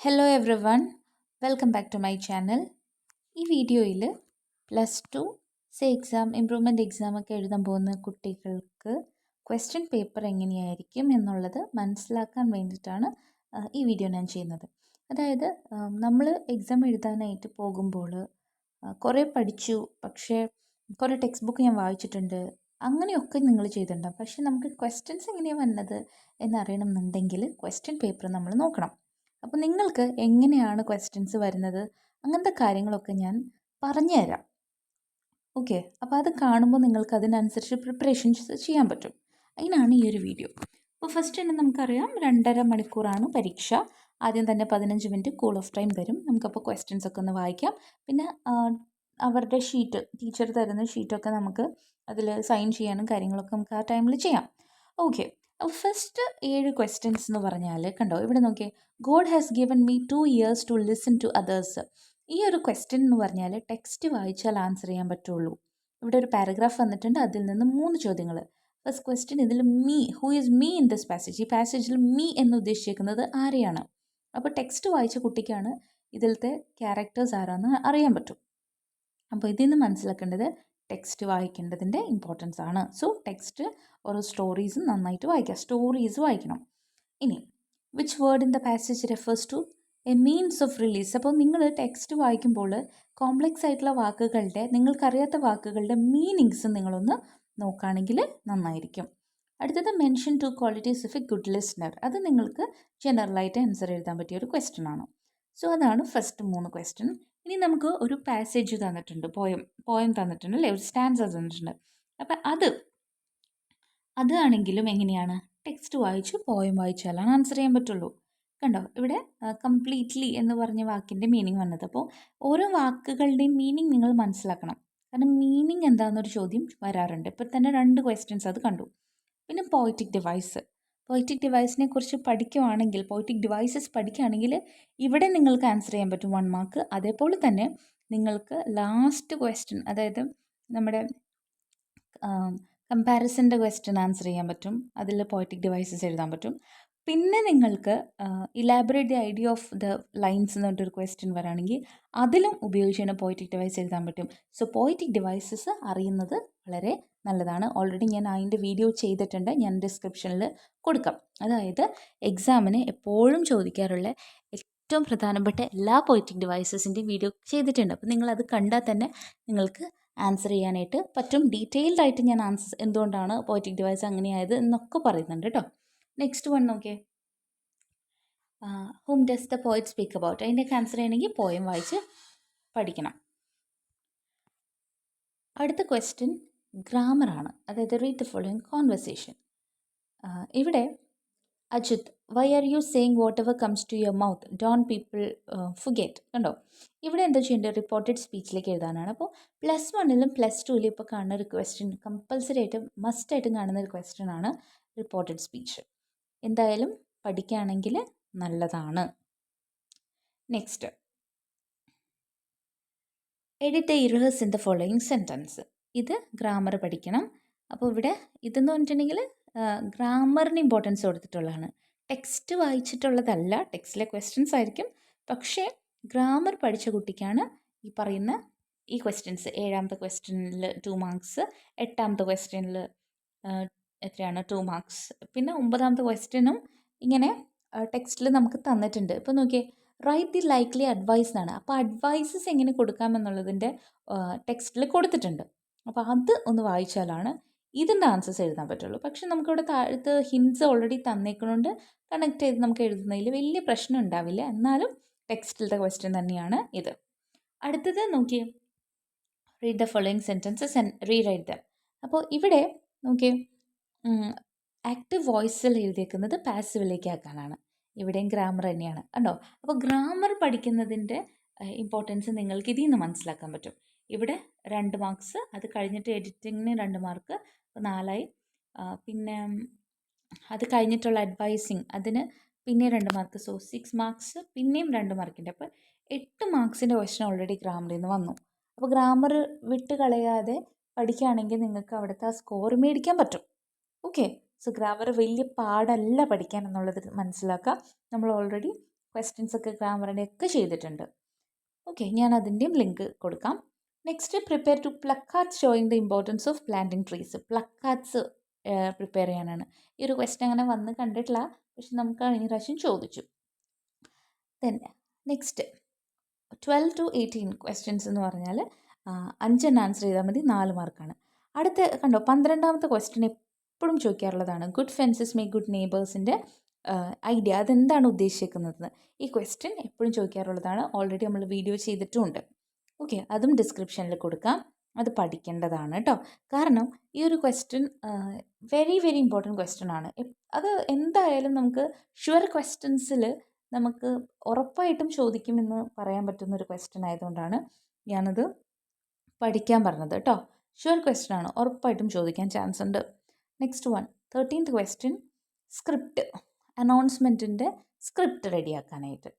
Hello everyone welcome back to my channel ഈ വീഡിയോയിൽ plus two say exam improvement exam ഒക്കെ എഴുതാൻ പോകുന്ന കുട്ടികൾക്ക് ക്വസ്റ്റ്യൻ പേപ്പർ എങ്ങനെയായിരിക്കും എന്നുള്ളത് മനസ്സിലാക്കാൻ വേണ്ടിയിട്ടാണ് ഈ വീഡിയോ ഞാൻ ചെയ്യുന്നത്. അതായത് നമ്മൾ എക്സാം എഴുതാനായിട്ട് പോകുമ്പോൾ കുറേ പഠിച്ചു പക്ഷേ കുറേ ടെക്സ്റ്റ് ബുക്ക് ഞാൻ വായിച്ചിട്ടുണ്ട് അങ്ങനെയൊക്കെ നിങ്ങൾ ചെയ്തിട്ടുണ്ടാവും. പക്ഷേ നമുക്ക് ക്വസ്റ്റ്യൻസ് എങ്ങനെയാണ് വന്നത് എന്നറിയണം എന്നുണ്ടെങ്കിൽ ക്വസ്റ്റ്യൻ പേപ്പർ നമ്മൾ നോക്കണം. അപ്പോൾ നിങ്ങൾക്ക് എങ്ങനെയാണ് ക്വസ്റ്റ്യൻസ് വരുന്നത്? അങ്ങനത്തെ കാര്യങ്ങളൊക്കെ ഞാൻ പറഞ്ഞുതരാം. ഓക്കെ അപ്പോൾ അത് കാണുമ്പോൾ നിങ്ങൾക്ക് അതിനനുസരിച്ച് പ്രിപ്പറേഷൻസ് ചെയ്യാൻ പറ്റും. അതിനാണ് ഈ ഒരു വീഡിയോ അപ്പോൾ ഫസ്റ്റ് തന്നെ നമുക്കറിയാം രണ്ടര മണിക്കൂറാണ് പരീക്ഷ. ആദ്യം തന്നെ പതിനഞ്ച് മിനിറ്റ് കൂൾ ഓഫ് ടൈം തരും നമുക്കപ്പോൾ ക്വസ്റ്റ്യൻസ് ഒക്കെ ഒന്ന് വായിക്കാം. പിന്നെ അവരുടെ ഷീറ്റ് ടീച്ചർ തരുന്ന ഷീറ്റൊക്കെ നമുക്ക് അതിൽ സൈൻ ചെയ്യാനും കാര്യങ്ങളൊക്കെ നമുക്ക് ആ ടൈമിൽ ചെയ്യാം. ഓക്കെ ഫസ്റ്റ് ഏഴ് ക്വസ്റ്റ്യൻസ് എന്ന് പറഞ്ഞാൽ കണ്ടോ ഇവിടെ നോക്കിയേ. God has given me two ears to listen to others ഈ ഒരു ക്വസ്റ്റ്യൻ എന്ന് പറഞ്ഞാൽ ടെക്സ്റ്റ് വായിച്ചാൽ ആൻസർ ചെയ്യാൻ പറ്റുള്ളൂ. ഇവിടെ ഒരു പാരഗ്രാഫ് വന്നിട്ടുണ്ട് അതിൽ നിന്ന് മൂന്ന് ചോദ്യങ്ങൾ ഫസ്റ്റ് ക്വസ്റ്റ്യൻ ഇതിൽ me who is me in this passage ഈ പാസേജിൽ മീ എന്ന് ഉദ്ദേശിക്കുന്നത് ആരെയാണ്? അപ്പോൾ ടെക്സ്റ്റ് വായിച്ച കുട്ടിക്കാണ് ഇതിലത്തെ ക്യാരക്ടേഴ്സ് ആരാന്ന് അറിയാൻ പറ്റും. അപ്പോൾ ഇതിൽ നിന്ന് മനസ്സിലാക്കേണ്ടത് ടെക്സ്റ്റ് വായിക്കേണ്ടതിന്റെ ഇമ്പോർട്ടൻസ് ആണ്. സോ ടെക്സ്റ്റ് ഓരോ സ്റ്റോറീസും നന്നായിട്ട് വായിക്കുക സ്റ്റോറീസ് വായിക്കണം. ഇനി which word in the passage refers to a means of release അപ്പോൾ നിങ്ങൾ ടെക്സ്റ്റ് വായിക്കുമ്പോൾ കോംപ്ലക്സ് ആയിട്ടുള്ള വാക്കുകളുടെ നിങ്ങൾക്കറിയാത്ത വാക്കുകളുടെ മീനിങ്സ് നിങ്ങളൊന്ന് നോക്കുകയാണെങ്കിൽ നന്നായിരിക്കും. അടുത്തത് mention two qualities of a good listener അത് നിങ്ങൾക്ക് ജനറലായിട്ട് ആൻസർ എഴുതാൻ പറ്റിയ ഒരു ക്വസ്റ്റ്യൻ ആണ്. സോ അതാണ് ഫസ്റ്റ് മൂന്ന് ക്വസ്റ്റ്യൻ ഇനി നമുക്ക് ഒരു പാസേജ് തന്നിട്ടുണ്ട് പോയം പോയം തന്നിട്ടുണ്ട് അല്ലേ? ഒരു സ്റ്റാൻസ് തന്നിട്ടുണ്ട്. അപ്പം അത് അതാണെങ്കിലും എങ്ങനെയാണ്? ടെക്സ്റ്റ് വായിച്ച് പോയം വായിച്ചാലാണ് ആൻസർ ചെയ്യാൻ പറ്റുള്ളൂ. കണ്ടോ? ഇവിടെ കംപ്ലീറ്റ്ലി എന്ന് പറഞ്ഞ വാക്കിന്റെ മീനിങ് വന്നത്. അപ്പോൾ ഓരോ വാക്കുകളുടെയും മീനിങ് നിങ്ങൾ മനസ്സിലാക്കണം. കാരണം മീനിങ് എന്താണെന്നൊരു ചോദ്യം വരാറുണ്ട്. ഇപ്പോൾ തന്നെ രണ്ട് ക്വസ്റ്റ്യൻസ് അത് കണ്ടു. പിന്നെ പോയിറ്റിക് ഡിവൈസ് പോയിറ്റിക് ഡിവൈസിനെ കുറിച്ച് പഠിക്കുവാണെങ്കിൽ പോയിറ്റിക് ഡിവൈസസ് പഠിക്കുകയാണെങ്കിൽ ഇവിടെ നിങ്ങൾക്ക് ആൻസർ ചെയ്യാൻ പറ്റും വൺ മാർക്ക് അതേപോലെ തന്നെ നിങ്ങൾക്ക് ലാസ്റ്റ് ക്വസ്റ്റ്യൻ അതായത് നമ്മുടെ കമ്പാരിസന്റെ ക്വസ്റ്റ്യൻ ആൻസർ ചെയ്യാൻ പറ്റും. അതിൽ പോയിറ്റിക് ഡിവൈസസ് എഴുതാൻ പറ്റും. പിന്നെ നിങ്ങൾക്ക് elaborate the idea of the lines എന്ന് പറഞ്ഞിട്ടൊരു ക്വസ്റ്റ്യൻ വരാണെങ്കിൽ അതിലും ഉപയോഗിച്ചാണ് പോയിറ്റിക് ഡിവൈസ് എഴുതാൻ പറ്റും. സോ പോയിറ്റിക് ഡിവൈസസ് അറിയുന്നത് വളരെ നല്ലതാണ്. ഓൾറെഡി ഞാൻ അതിന്റെ വീഡിയോ ചെയ്തിട്ടുണ്ട്. ഞാൻ ഡിസ്ക്രിപ്ഷനിൽ കൊടുക്കാം. അതായത് എക്സാമിന് എപ്പോഴും ചോദിക്കാറുള്ള ഏറ്റവും പ്രധാനപ്പെട്ട എല്ലാ പോയിറ്റിക് ഡിവൈസസിന്റെയും വീഡിയോ ചെയ്തിട്ടുണ്ട്. അപ്പോൾ നിങ്ങളത് കണ്ടാൽ തന്നെ നിങ്ങൾക്ക് ആൻസർ ചെയ്യാനായിട്ട് പറ്റും. ഡീറ്റെയിൽഡ് ആയിട്ട് ഞാൻ ആൻസർ എന്തുകൊണ്ടാണ് പോയിറ്റിക് ഡിവൈസ് അങ്ങനെയായത് എന്നൊക്കെ പറയുന്നുണ്ട് കേട്ടോ. നെക്സ്റ്റ് വൺ നോക്കിയേ. ഹും does the poet speak about അതിന്റെയൊക്കെ ആൻസർ ചെയ്യണമെങ്കിൽ പോയം വായിച്ച് പഠിക്കണം. അടുത്ത ക്വസ്റ്റ്യൻ ഗ്രാമറാണ് അതായത് റീഡ് ഫോളോയിങ് കോൺവെർസേഷൻ ഇവിടെ Ajit why are you saying whatever comes to your mouth don't people forget കണ്ടോ? ഇവിടെ എന്താ ചെയ്യേണ്ടത്? റിപ്പോർട്ടഡ് സ്പീച്ചിലേക്ക് എഴുതാനാണ്. അപ്പോൾ പ്ലസ് വണ്ണിലും പ്ലസ് ടുവിലും ഇപ്പോൾ കാണുന്ന ഒരു ക്വസ്റ്റ്യൻ കമ്പൽസറി ആയിട്ട് മസ്റ്റായിട്ടും കാണുന്ന ഒരു ക്വസ്റ്റ്യൻ ആണ് റിപ്പോർട്ടഡ് സ്പീച്ച് എന്തായാലും പഠിക്കുകയാണെങ്കിൽ നല്ലതാണ്. Next edit errors in the following sentence ഇത് ഗ്രാമർ പഠിക്കണം. അപ്പോൾ ഇവിടെ ഇതെന്ന് പറഞ്ഞിട്ടുണ്ടെങ്കിൽ ഗ്രാമറിന് ഇമ്പോർട്ടൻസ് കൊടുത്തിട്ടുള്ളതാണ്. ടെക്സ്റ്റ് വായിച്ചിട്ടുള്ളതല്ല ടെക്സ്റ്റിലെ ക്വസ്റ്റ്യൻസ് ആയിരിക്കും. പക്ഷേ ഗ്രാമർ പഠിച്ച കുട്ടിക്കാണ് ഈ പറയുന്ന ഈ ക്വസ്റ്റ്യൻസ് ഏഴാമത്തെ ക്വസ്റ്റ്യനിൽ ടു മാർക്സ് എട്ടാമത്തെ ക്വസ്റ്റ്യനിൽ എത്രയാണ്? ടു മാർക്സ് പിന്നെ ഒമ്പതാമത്തെ ക്വസ്റ്റ്യനും ഇങ്ങനെ ടെക്സ്റ്റിൽ നമുക്ക് തന്നിട്ടുണ്ട്. ഇപ്പോൾ നോക്കിയേ റൈറ്റ് ദി ലൈക്ക്ലി അഡ്വൈസ് എന്നാണ്. അപ്പോൾ അഡ്വൈസസ് എങ്ങനെ കൊടുക്കാമെന്നുള്ളതിന്റെ ടെക്സ്റ്റിൽ കൊടുത്തിട്ടുണ്ട്. അപ്പോൾ അത് ഒന്ന് വായിച്ചാലാണ് ഇതിന്റെ ആൻസേഴ്സ് എഴുതാൻ പറ്റുള്ളൂ. പക്ഷെ നമുക്കിവിടെ താഴത്ത് ഹിൻസ് ഓൾറെഡി തന്നേക്കുന്നതുകൊണ്ട് കണക്ട് ചെയ്ത് നമുക്ക് എഴുതുന്നതിൽ വലിയ പ്രശ്നം ഉണ്ടാവില്ല. എന്നാലും ടെക്സ്റ്റിലത്തെ ക്വസ്റ്റ്യൻ തന്നെയാണ് ഇത്. അടുത്തത് നോക്കിയേ read the following sentences and rewrite the അപ്പോൾ ഇവിടെ നോക്കിയേ ആക്റ്റീവ് വോയിസിൽ എഴുതിയേക്കുന്നത് പാസീവിലേക്ക് ആക്കാനാണ് ഇവിടെയും ഗ്രാമർ തന്നെയാണ്. കണ്ടോ? അപ്പോൾ ഗ്രാമർ പഠിക്കുന്നതിന്റെ ഇമ്പോർട്ടൻസ് നിങ്ങൾക്ക് ഇതിൽ നിന്ന് മനസ്സിലാക്കാൻ പറ്റും. ഇവിടെ രണ്ട് മാർക്സ് അത് കഴിഞ്ഞിട്ട് എഡിറ്റിങ്ങിന് രണ്ട് മാർക്ക് അപ്പോൾ നാലായി. പിന്നെ അത് കഴിഞ്ഞിട്ടുള്ള അഡ്വൈസിങ് അതിന് പിന്നെ രണ്ട് മാർക്ക് സോ സിക്സ് മാർക്സ് പിന്നെയും രണ്ട് മാർക്കിന്റെ അപ്പോൾ എട്ട് മാർക്സിന്റെ ക്വസ്റ്റൻ ഓൾറെഡി ഗ്രാമറിൽ നിന്ന് വന്നു. അപ്പോൾ ഗ്രാമർ വിട്ട് കളയാതെ പഠിക്കുകയാണെങ്കിൽ നിങ്ങൾക്ക് അവിടുത്തെ ആ സ്കോർ മേടിക്കാൻ പറ്റും. ഓക്കെ സോ ഗ്രാമർ വലിയ പാടല്ല പഠിക്കാൻ എന്നുള്ളത് മനസ്സിലാക്കുക നമ്മൾ ഓൾറെഡി ക്വസ്റ്റ്യൻസ് ഒക്കെ ഗ്രാമറിന്റെ ഒക്കെ ചെയ്തിട്ടുണ്ട്. ഓക്കെ ഞാൻ അതിന്റെയും ലിങ്ക് കൊടുക്കാം. Next prepare two placards showing the importance of planting trees placards prepare ചെയ്യാനാണ്. ഈ ഒരു ക്വസ്റ്റ്യൻ അങ്ങനെ വന്ന് കണ്ടിട്ടില്ല. പക്ഷെ നമുക്ക് കഴിഞ്ഞ പ്രാവശ്യം ചോദിച്ചു. Then next twelve to eighteen questions എന്ന് പറഞ്ഞാൽ അഞ്ചെണ്ണം ആൻസർ ചെയ്താൽ മതി നാല് മാർക്കാണ് അടുത്ത കണ്ടോ പന്ത്രണ്ടാമത്തെ ക്വസ്റ്റ്യൻ എപ്പോഴും ചോദിക്കാറുള്ളതാണ് ഗുഡ് ഫെൻസസ് മേ ഗുഡ് നെയ്ബേഴ്സിന്റെ ഐഡിയ അതെന്താണ് ഉദ്ദേശിക്കുന്നത്? ഈ ക്വസ്റ്റ്യൻ എപ്പോഴും ചോദിക്കാറുള്ളതാണ്. ഓൾറെഡി നമ്മൾ വീഡിയോ ചെയ്തിട്ടുമുണ്ട് ഓക്കെ അതും ഡിസ്ക്രിപ്ഷനിൽ കൊടുക്കാം. അത് പഠിക്കേണ്ടതാണ് കേട്ടോ കാരണം ഈ ഒരു question very very important question ആണ്. അത് എന്തായാലും നമുക്ക് ഷുവർ ക്വസ്റ്റ്യൻസിൽ നമുക്ക് ഉറപ്പായിട്ടും ചോദിക്കുമെന്ന് പറയാൻ പറ്റുന്ന ഒരു ക്വസ്റ്റ്യൻ ആയതുകൊണ്ടാണ് ഞാനത് പഠിക്കാൻ പറഞ്ഞത് കേട്ടോ ഷുവർ ക്വസ്റ്റ്യൻ ആണ്. ഉറപ്പായിട്ടും ചോദിക്കാൻ ചാൻസ് ഉണ്ട്. Next one thirteenth question script അനൗൺസ്മെന്റിന്റെ script റെഡിയാക്കാനായിട്ട്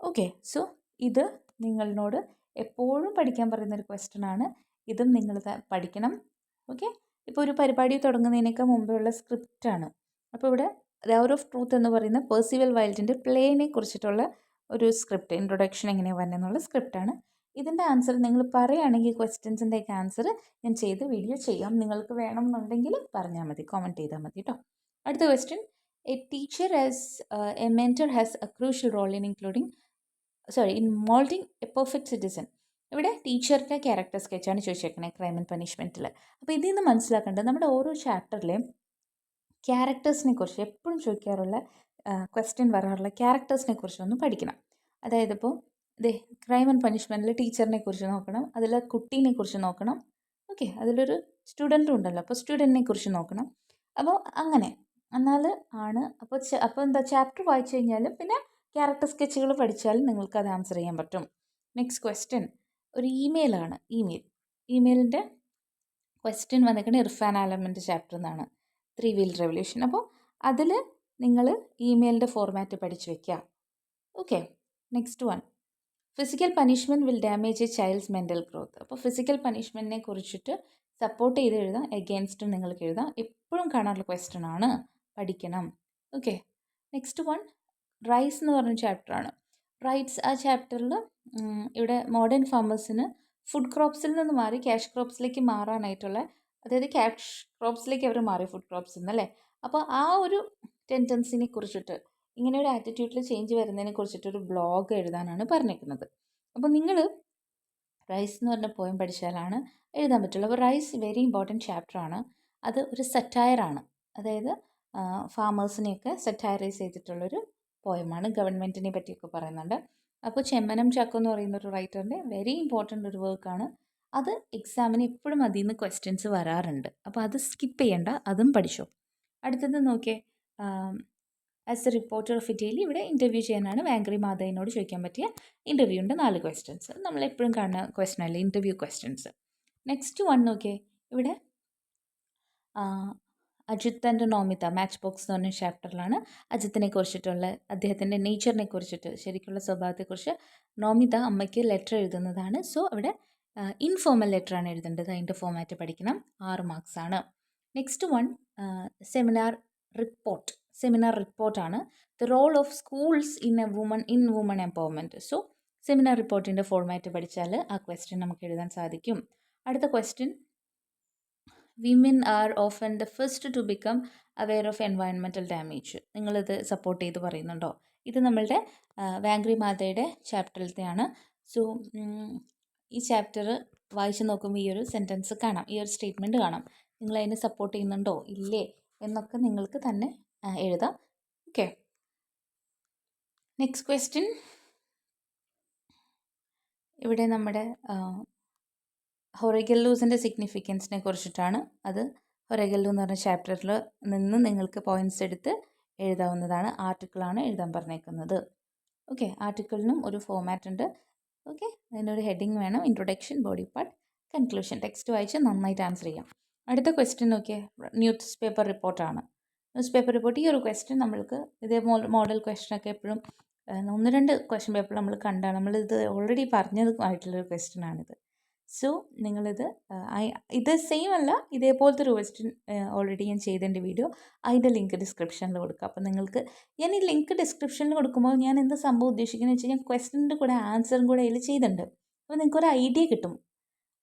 ഓക്കെ സോ ഇത് നിങ്ങളോട് എപ്പോഴും പഠിക്കാൻ പറയുന്നൊരു ക്വസ്റ്റ്യൻ ആണ്. ഇതും നിങ്ങൾ പഠിക്കണം. ഓക്കെ ഇപ്പോൾ ഒരു പരിപാടി തുടങ്ങുന്നതിനേക്കാൾ മുമ്പുള്ള സ്ക്രിപ്റ്റാണ് അപ്പോൾ ഇവിടെ ദ അവർ ഓഫ് ട്രൂത്ത് എന്ന് പറയുന്ന പേഴ്സിവൽ വൈൽഡിന്റെ പ്ലേനെ കുറിച്ചിട്ടുള്ള ഒരു സ്ക്രിപ്റ്റ് ഇൻട്രൊഡക്ഷൻ എങ്ങനെയാണ് വന്നെന്നുള്ള സ്ക്രിപ്റ്റാണ് ഇതിന്റെ ആൻസർ നിങ്ങൾ പറയുകയാണെങ്കിൽ ക്വസ്റ്റ്യൻസിന്റെയൊക്കെ ആൻസർ ഞാൻ ചെയ്ത് വീഡിയോ ചെയ്യാം. നിങ്ങൾക്ക് വേണമെന്നുണ്ടെങ്കിൽ പറഞ്ഞാൽ മതി. കോമന്റ് ചെയ്താൽ മതി കേട്ടോ അടുത്ത question a teacher has a mentor has a crucial role in including sorry in moulding a perfect citizen ഇവിടെ ടീച്ചറിന്റെ ക്യാരക്ടർ സ്കെച്ചാണ് ചോദിച്ചേക്കണേ ക്രൈം ആൻഡ് പനിഷ്മെന്റിൽ അപ്പോൾ ഇതിൽ നിന്ന് മനസ്സിലാക്കേണ്ടത് നമ്മുടെ ഓരോ ചാപ്റ്ററിലെയും ക്യാരക്ടേഴ്സിനെ കുറിച്ച് എപ്പോഴും ചോദിക്കാറുള്ള ക്വസ്റ്റ്യൻ വരാറുള്ള ക്യാരക്ടേഴ്സിനെ കുറിച്ചൊന്ന് പഠിക്കണം. അതായത് ഇപ്പോൾ ദേ ക്രൈം ആൻഡ് പനിഷ്മെന്റിൽ ടീച്ചറിനെ കുറിച്ച് നോക്കണം അതിൽ കുട്ടീനെ കുറിച്ച് നോക്കണം. ഓക്കെ അതിലൊരു സ്റ്റുഡന്റും ഉണ്ടല്ലോ അപ്പോൾ സ്റ്റുഡന്റിനെ കുറിച്ച് നോക്കണം. അപ്പോൾ അങ്ങനെ എന്നാൽ ആണ്. അപ്പോൾ അപ്പോൾ എന്താ ചാപ്റ്റർ വായിച്ചു കഴിഞ്ഞാലും പിന്നെ ക്യാരക്ടർ സ്കെച്ചുകൾ പഠിച്ചാലും നിങ്ങൾക്ക് അത് ആൻസർ ചെയ്യാൻ പറ്റും. നെക്സ്റ്റ് ക്വസ്റ്റ്യൻ ഒരു ഇമെയിലാണ് ഇമെയിൽ ഇമെയിലിന്റെ ക്വസ്റ്റ്യൻ വന്നിരിക്കുന്നത് ഇർഫാൻ ആലമിന്റെ ചാപ്റ്റർ എന്നാണ് ത്രീ വീൽ റെവല്യൂഷൻ അപ്പോൾ അതിൽ നിങ്ങൾ ഇമെയിലിന്റെ ഫോർമാറ്റ് പഠിച്ചു വയ്ക്കുക okay next one physical punishment will damage a child's mental growth അപ്പോൾ ഫിസിക്കൽ പനിഷ്മെന്റിനെ കുറിച്ചിട്ട് സപ്പോർട്ട് ചെയ്ത് എഴുതാം. എഗെയിൻസ്റ്റും നിങ്ങൾക്ക് എഴുതാം. എപ്പോഴും കാണാനുള്ള ക്വസ്റ്റ്യൻ ആണ് പഠിക്കണം. ഓക്കെ നെക്സ്റ്റ് വൺ റൈസ് എന്ന് പറഞ്ഞ ചാപ്റ്ററാണ് റൈറ്റ്സ് ആ ചാപ്റ്ററിൽ ഇവിടെ മോഡേൺ ഫാമേഴ്സിന് ഫുഡ് ക്രോപ്സിൽ നിന്ന് മാറി ക്യാഷ് ക്രോപ്സിലേക്ക് മാറാനായിട്ടുള്ള അതായത് ക്യാഷ് ക്രോപ്സിലേക്ക് അവർ മാറി ഫുഡ് ക്രോപ്സ് എന്നല്ലേ അപ്പോൾ ആ ഒരു ടെൻഡൻസിനെ കുറിച്ചിട്ട് ഇങ്ങനെ ഒരു ആറ്റിറ്റ്യൂഡിൽ ചേഞ്ച് വരുന്നതിനെ കുറിച്ചിട്ടൊരു ബ്ലോഗ് എഴുതാനാണ് പറഞ്ഞിരിക്കുന്നത്. അപ്പോൾ നിങ്ങൾ റൈസ് എന്ന് പറഞ്ഞ പോയം പഠിച്ചാലാണ് എഴുതാൻ പറ്റുള്ളൂ. അപ്പോൾ റൈസ് വെരി ഇമ്പോർട്ടന്റ് ചാപ്റ്ററാണ് അത് ഒരു സറ്റയറാണ് അതായത് ഫാമേഴ്സിനെയൊക്കെ സെറ്റയറൈസ് ചെയ്തിട്ടുള്ളൊരു പോയമാണ് ഗവൺമെന്റിനെ പറ്റിയൊക്കെ പറയുന്നുണ്ട്. അപ്പോൾ ചെമ്മനം ചക്കോ എന്ന് പറയുന്ന ഒരു റൈറ്ററിന്റെ വെരി ഇമ്പോർട്ടന്റ് ഒരു വർക്കാണ് അത് എക്സാമിന് എപ്പോഴും അതിൽ നിന്ന് ക്വസ്റ്റ്യൻസ് വരാറുണ്ട്. അപ്പോൾ അത് സ്കിപ്പ് ചെയ്യണ്ട അതും പഠിച്ചോ. അടുത്തത് നോക്കിയേ as a reporter of Italy ഇവിടെ ഇന്റർവ്യൂ ചെയ്യാനാണ് വാങ്കറി മാധവിനോട് ചോദിക്കാൻ പറ്റിയ ഇന്റർവ്യൂ ഉണ്ട് നാല് ക്വസ്റ്റ്യൻസ് നമ്മൾ എപ്പോഴും കാണുന്ന ക്വസ്റ്റ്യൻ അല്ലേ? ഇന്റർവ്യൂ ക്വസ്റ്റ്യൻസ് നെക്സ്റ്റ് വൺ നോക്കിയേ. ഇവിടെ Ajith and Nomita match box എന്ന് പറഞ്ഞ ചാപ്റ്ററിലാണ് അജിത്തിനെ കുറിച്ചിട്ടുള്ള അദ്ദേഹത്തിന്റെ നേച്ചറിനെ കുറിച്ചിട്ട് ശരിക്കുള്ള സ്വഭാവത്തെക്കുറിച്ച് നോമിത അമ്മയ്ക്ക് ലെറ്റർ എഴുതുന്നതാണ്. സോ അവിടെ ഇൻഫോർമൽ ആണ് എഴുതേണ്ടത്. അതിന്റെ ഫോമാറ്റ് പഠിക്കണം. ആറ് മാർക്സ് ആണ്. Next one seminar report seminar റിപ്പോർട്ടാണ് the role of schools in a woman in woman empowerment so seminar റിപ്പോർട്ടിന്റെ ഫോർമാറ്റ് പഠിച്ചാൽ ആ ക്വസ്റ്റ്യൻ നമുക്ക് എഴുതാൻ സാധിക്കും. അടുത്ത question women are often the first to become aware of എൻവയൺമെന്റൽ damage നിങ്ങളിത് സപ്പോർട്ട് ചെയ്ത് പറയുന്നുണ്ടോ? ഇത് നമ്മളുടെ വാങ്ക്രി മാതയുടെ ചാപ്റ്ററിലത്തെയാണ് സോ ഈ ചാപ്റ്റർ വായിച്ച് നോക്കുമ്പോൾ ഈ ഒരു സെന്റൻസ് കാണാം. ഈ ഒരു സ്റ്റേറ്റ്മെന്റ് കാണാം. നിങ്ങൾ അതിനെ സപ്പോർട്ട് ചെയ്യുന്നുണ്ടോ? ഇല്ലേ? എന്നൊക്കെ നിങ്ങൾക്ക് തന്നെ എഴുതാം. ഓക്കെ നെക്സ്റ്റ് ക്വസ്റ്റ്യൻ ഇവിടെ നമ്മുടെ ഹൊറഗല്ലൂസിന്റെ സിഗ്നിഫിക്കൻസിനെ കുറിച്ചിട്ടാണ് അത്. ഹൊറഗല്ലു എന്ന് പറഞ്ഞ ചാപ്റ്ററിൽ നിന്ന് നിങ്ങൾക്ക് പോയിന്റ്സ് എടുത്ത് എഴുതാവുന്നതാണ് ആർട്ടിക്കിളാണ് എഴുതാൻ പറഞ്ഞേക്കുന്നത്. ഓക്കെ ആർട്ടിക്കിളിനും ഒരു ഫോമാറ്റ് ഉണ്ട്. ഓക്കെ അതിനൊരു ഹെഡിങ് വേണം. Introduction body part conclusion text വായിച്ച് നന്നായിട്ട് ആൻസർ ചെയ്യാം. അടുത്ത ക്വസ്റ്റ്യൻ നോക്കിയേ. ന്യൂസ് പേപ്പർ റിപ്പോർട്ടാണ് ന്യൂസ് പേപ്പർ റിപ്പോർട്ട് ഈ ഒരു ക്വസ്റ്റ്യൻ നമ്മൾക്ക് ഇതേ മോഡൽ ക്വസ്റ്റ്യനൊക്കെ എപ്പോഴും ഒന്ന് രണ്ട് ക്വസ്റ്റ്യൻ പേപ്പർ നമ്മൾ കണ്ടാണ്. നമ്മളിത് ഓൾറെഡി പറഞ്ഞത് ആയിട്ടുള്ളൊരു ക്വസ്റ്റ്യൻ ആണിത്. സോ നിങ്ങളിത് ഇത് സെയിം അല്ല ഇതേപോലത്തെ ഒരു ക്വസ്റ്റ്യൻ ഓൾറെഡി ഞാൻ ചെയ്തതിന്റെ വീഡിയോ അതിന്റെ ലിങ്ക് ഡിസ്ക്രിപ്ഷനിൽ കൊടുക്കുക അപ്പോൾ നിങ്ങൾക്ക് ഞാൻ ഈ ലിങ്ക് ഡിസ്ക്രിപ്ഷനിൽ കൊടുക്കുമ്പോൾ ഞാൻ എന്താ സംഭവം ഉദ്ദേശിക്കുന്നത് വെച്ച് കഴിഞ്ഞാൽ ക്വസ്റ്റ്യന്റെ കൂടെ ആൻസറും കൂടെ അതിൽ ചെയ്തിട്ടുണ്ട്. അപ്പോൾ നിങ്ങൾക്ക് ഒരു ഐഡിയ കിട്ടും.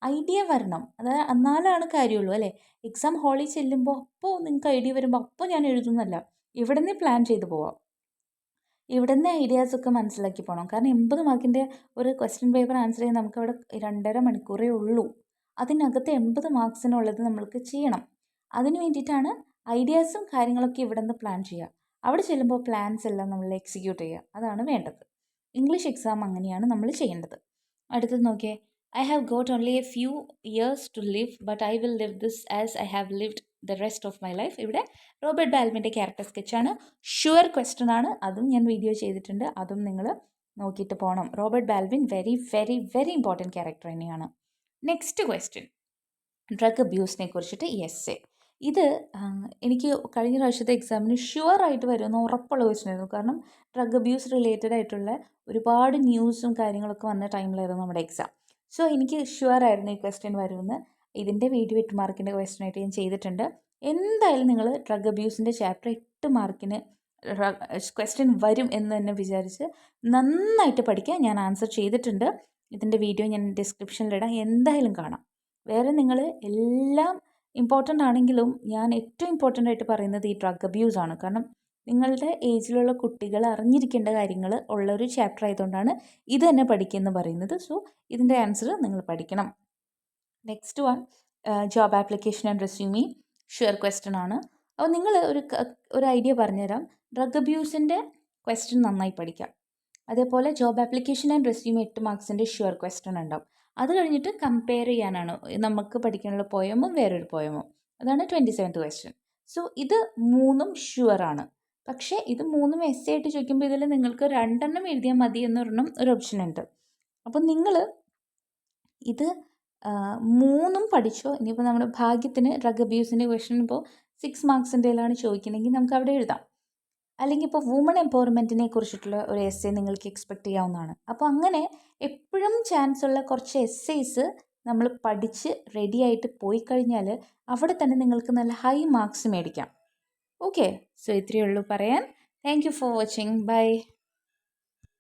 ഐഡിയ വരണം. അതായത് എന്നാലാണ് കാര്യമുള്ളൂ അല്ലേ? എക്സാം ഹാളിൽ ചെല്ലുമ്പോൾ അപ്പോൾ നിങ്ങൾക്ക് ഐഡിയ വരുമ്പോൾ അപ്പോൾ ഞാൻ എഴുതുന്നല്ല ഇവിടെ നിന്ന് പ്ലാൻ ചെയ്ത് പോവാം. ഇവിടെ നിന്ന് ഐഡിയാസൊക്കെ മനസ്സിലാക്കി പോകണം കാരണം എൺപത് മാർക്കിന്റെ ഒരു ക്വസ്റ്റ്യൻ പേപ്പർ ആൻസർ ചെയ്യാൻ നമുക്ക് നമുക്കവിടെ രണ്ടര മണിക്കൂറേ ഉള്ളൂ. അതിനകത്ത് എൺപത് മാർക്സിനുള്ളത് നമ്മൾക്ക് ചെയ്യണം. അതിന് വേണ്ടിയിട്ടാണ് ഐഡിയാസും കാര്യങ്ങളൊക്കെ ഇവിടെ നിന്ന് പ്ലാൻ ചെയ്യുക. അവിടെ ചെല്ലുമ്പോൾ പ്ലാൻസ് എല്ലാം നമ്മൾ എക്സിക്യൂട്ട് ചെയ്യുക. അതാണ് വേണ്ടത്. ഇംഗ്ലീഷ് എക്സാം അങ്ങനെയാണ് നമ്മൾ ചെയ്യേണ്ടത്. അടുത്തത് നോക്കിയേ. I have got only a few years to live but I will live this as I have lived the rest of my life ഇവിടെ റോബർട്ട് ബാൽമിന്റെ ക്യാരക്ടർ സ്കെച്ചാണ് ഷുവർ ക്വസ്റ്റൻ ആണ്. അതും ഞാൻ വീഡിയോ ചെയ്തിട്ടുണ്ട്. അതും നിങ്ങൾ നോക്കിയിട്ട് പോകണം Robert Baldwin very very very important character തന്നെയാണ്. നെക്സ്റ്റ് ക്വസ്റ്റ്യൻ ഡ്രഗ് അബ്യൂസിനെ കുറിച്ചിട്ട് എസ് എ ഇത് എനിക്ക് കഴിഞ്ഞ പ്രാവശ്യത്തെ എക്സാമിന് ഷുവർ ആയിട്ട് വരുമെന്ന് ഉറപ്പുള്ള ക്വസ്റ്റ്യൻ ആയിരുന്നു. കാരണം ഡ്രഗ് അബ്യൂസ് റിലേറ്റഡ് ആയിട്ടുള്ള ഒരുപാട് ന്യൂസും കാര്യങ്ങളൊക്കെ വന്ന ടൈമിലായിരുന്നു നമ്മുടെ എക്സാം സോ എനിക്ക് ഷുവർ ആയിരുന്നു ഈ ക്വസ്റ്റ്യൻ വരുമെന്ന്. ഇതിന്റെ വീഡിയോ എട്ട് മാർക്കിന്റെ ക്വസ്റ്റ്യൻ ആയിട്ട് ഞാൻ ചെയ്തിട്ടുണ്ട്. എന്തായാലും നിങ്ങൾ ഡ്രഗ് അബ്യൂസിന്റെ ചാപ്റ്റർ എട്ട് മാർക്കിന് ക്വസ്റ്റ്യൻ വരും എന്ന് തന്നെ വിചാരിച്ച് നന്നായിട്ട് പഠിക്കുക ഞാൻ ആൻസർ ചെയ്തിട്ടുണ്ട്. ഇതിന്റെ വീഡിയോ ഞാൻ ഡിസ്ക്രിപ്ഷനിലിടാം എന്തായാലും കാണാം. വേറെ നിങ്ങൾ എല്ലാം ഇമ്പോർട്ടന്റ് ആണെങ്കിലും ഞാൻ ഏറ്റവും ഇമ്പോർട്ടന്റ് ആയിട്ട് പറയുന്നത് ഈ ഡ്രഗ് അബ്യൂസ് ആണ്. കാരണം നിങ്ങളുടെ ഏജിലുള്ള കുട്ടികൾ അറിഞ്ഞിരിക്കേണ്ട കാര്യങ്ങൾ ഉള്ള ഒരു ചാപ്റ്റർ ആയതുകൊണ്ടാണ് ഇത് തന്നെ പഠിക്കുമെന്ന് പറയുന്നത്. സോ ഇതിന്റെ ആൻസർ നിങ്ങൾ പഠിക്കണം. Next one job application and resume sure question ആണ്. അപ്പോൾ നിങ്ങൾ ഒരു ഒരു ഐഡിയ പറഞ്ഞുതരാം. ഡ്രഗ് അബ്യൂസിന്റെ ക്വസ്റ്റ്യൻ നന്നായി പഠിക്കാം. അതേപോലെ ജോബ് ആപ്ലിക്കേഷൻ ആൻഡ് റെസ്യൂമി എട്ട് മാർക്സിന്റെ ഷുവർ ക്വസ്റ്റ്യൻ ഉണ്ടാവും. അത് കഴിഞ്ഞിട്ട് കമ്പയർ ചെയ്യാനാണ്. നമുക്ക് പഠിക്കാനുള്ള പോയമും വേറൊരു പോയമും അതാണ് ട്വന്റി സെവൻത്ത് ക്വസ്റ്റ്യൻ സോ ഇത് മൂന്നും ഷുവർ ആണ്. പക്ഷേ ഇത് മൂന്നും എസ് ആയിട്ട് ചോദിക്കുമ്പോൾ ഇതിൽ നിങ്ങൾക്ക് രണ്ടെണ്ണം എഴുതിയാൽ മതി എന്ന് എന്നൊരെണ്ണം ഒരു ഓപ്ഷൻ ഉണ്ട്. അപ്പം നിങ്ങൾ ഇത് മൂന്നും പഠിച്ചോ? ഇനിയിപ്പോൾ നമ്മുടെ ഭാഗ്യത്തിന് ഡ്രഗ് അബ്യൂസിന്റെ ക്വസ്റ്റൻ ഇപ്പോൾ സിക്സ് മാർക്സിന്റെയിലാണ് ചോദിക്കണമെങ്കിൽ നമുക്ക് അവിടെ എഴുതാം. അല്ലെങ്കിൽ ഇപ്പോൾ വുമൺ എംപവർമെന്റിനെ കുറിച്ചിട്ടുള്ള ഒരു എസ് എ നിങ്ങൾക്ക് എക്സ്പെക്റ്റ് ചെയ്യാവുന്നതാണ്. അപ്പോൾ അങ്ങനെ എപ്പോഴും ചാൻസ് ഉള്ള കുറച്ച് എസ്സേസ് നമ്മൾ പഠിച്ച് റെഡിയായിട്ട് പോയി കഴിഞ്ഞാൽ അവിടെ തന്നെ നിങ്ങൾക്ക് നല്ല ഹൈ മാർക്സ് മേടിക്കാം. ഓക്കെ സോ ഇത്രയേ ഉള്ളൂ പറയാൻ. Thank you for watching bye